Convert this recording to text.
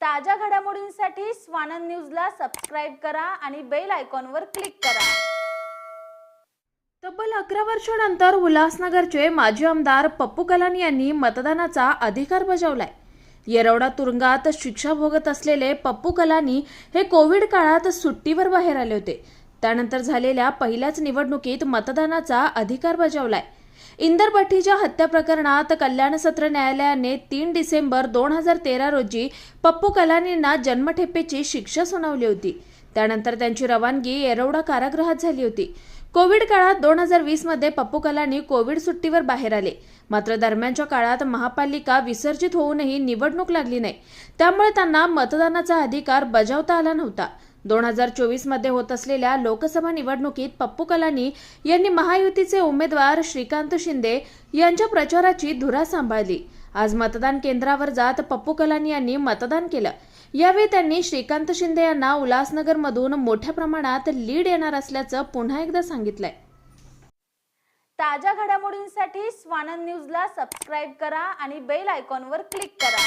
ताज्या घडामोडींसाठी स्वानंद न्यूजला सबस्क्राईब करा आणि बेल आयकॉनवर क्लिक करा. तब्बल अकरा वर्षानंतर उल्हासनगरचे माजी आमदार पप्पू कलान यांनी मतदानाचा अधिकार बजावलाय. येरवडा तुरुंगात शिक्षा भोगत असलेले पप्पू कलानी हे कोविड काळात सुट्टीवर बाहेर आले होते. त्यानंतर झालेल्या पहिल्याच निवडणुकीत मतदानाचा अधिकार बजावलाय. इंदर भट्टीच्या हत्या प्रकरणात कल्याण सत्र न्यायालयाने तीन डिसेंबर दोन हजार तेरा रोजी पप्पू कलानींना जन्मठेपेची शिक्षा सुनावली होती. त्यानंतर त्यांची रवानगी येरवडा कारागृहात झाली होती. कोविड काळात दोन हजार वीसमध्ये पप्पू कलानी कोविड सुट्टीवर बाहेर आले. मात्र दरम्यानच्या काळात महापालिका विसर्जित होऊनही निवडणूक लागली नाही. त्यामुळे त्यांना मतदानाचा अधिकार बजावता आला नव्हता. दोन हजार चोवीसमध्ये होत असलेल्या लोकसभा निवडणुकीत पप्पू कलानी यांनी महायुतीचे उमेदवार श्रीकांत शिंदे यांच्या प्रचाराची धुरा सांभाळली. आज मतदान केंद्रावर जात पप्पू कलानी यांनी मतदान केलं. यावेळी त्यांनी श्रीकांत शिंदे यांना उल्हासनगरमधून मोठ्या प्रमाणात लीड येणार असल्याचं पुन्हा एकदा सांगितलंय. ताज्या घडामोडींसाठी स्वानंद न्यूजला सबस्क्राईब करा आणि बेल आयकॉनवर क्लिक करा.